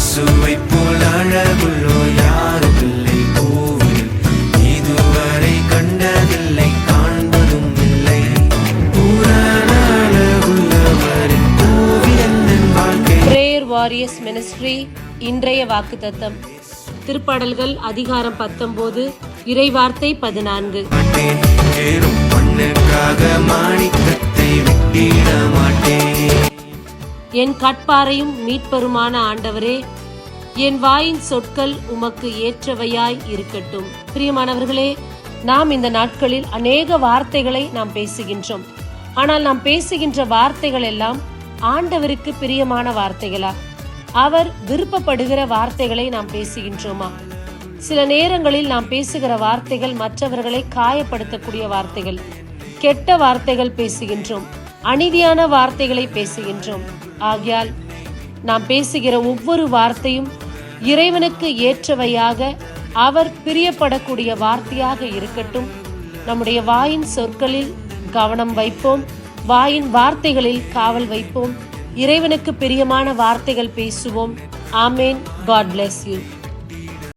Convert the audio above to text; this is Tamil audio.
இயேசுவை போல் அழகுள்ளோ யாரும் இல்லை கோவில் இதுவரை கண்டதில்லை காண்பதும் இல்லை. கோவில் வாழ்க்கை? பிரேயர் வாரியர்ஸ் மினிஸ்ட்ரி இன்றைய வாக்குத்தத்தம். திருப்பாடல்கள் அதிகாரம் பத்தொன்பது இறைவார்த்தை பதினான்கு. பண்ணுக்காக மாணிக்கத்தை என் கட்பாரையும் மீட்பருமான ஆண்டவரே என் வாயின் சொற்கள் உமக்கு ஏற்றவையாய் இருக்கட்டும். பிரியமானவர்களே நாம் இந்த நாட்களில் அநேக வார்த்தைகளை நாம் பேசுகின்றோம். ஆனால் நாம் பேசுகின்ற வார்த்தைகள் எல்லாம் ஆண்டவருக்கு பிரியமான வார்த்தைகளா? அவர் விருப்பப்படுகிற வார்த்தைகளை நாம் பேசுகின்றோமா? சில நேரங்களில் நாம் பேசுகிற வார்த்தைகள் மற்றவர்களை காயப்படுத்தக்கூடிய வார்த்தைகள் கெட்ட வார்த்தைகள் பேசுகின்றோம். அநீதியான வார்த்தைகளை பேசுகின்றோம். ஆகையால் நாம் பேசுகிற ஒவ்வொரு வார்த்தையும் இறைவனுக்கு ஏற்றவையாக அவர் பிரியப்படக்கூடிய வார்த்தையாக இருக்கட்டும். நம்முடைய வாயின் சொற்களில் கவனம் வைப்போம். வாயின் வார்த்தைகளில் காவல் வைப்போம். இறைவனுக்கு பிரியமான வார்த்தைகள் பேசுவோம். ஆமேன். God bless you